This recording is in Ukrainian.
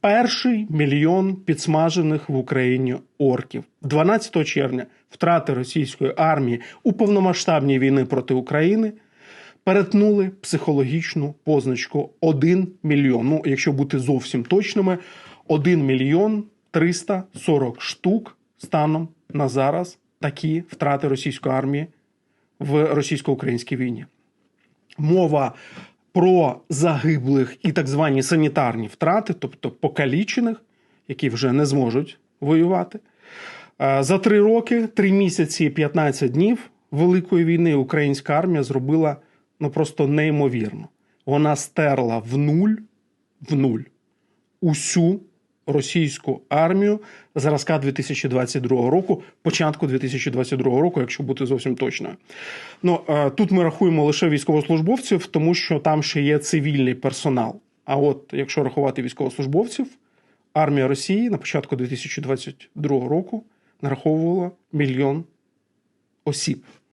Перший мільйон підсмажених в Україні орків. 12 червня втрати російської армії у повномасштабній війни проти України перетнули психологічну позначку 1 мільйон. Ну, якщо бути зовсім точними, 1 мільйон 340 штук станом на зараз такі втрати російської армії в російсько-українській війні. Мова про загиблих і так звані санітарні втрати, тобто покалічених, які вже не зможуть воювати. Е, За три роки, три місяці і 15 днів Великої війни українська армія зробила ну просто неймовірно. Вона стерла в нуль, в нуль усю російську армію зразка 2022 року, початку 2022 року, якщо бути зовсім точною. Ну е, тут ми рахуємо лише військовослужбовців, тому що там ще є цивільний персонал. А от якщо рахувати військовослужбовців, армія Росії на початку 2022 року нараховувала мільйон осіб.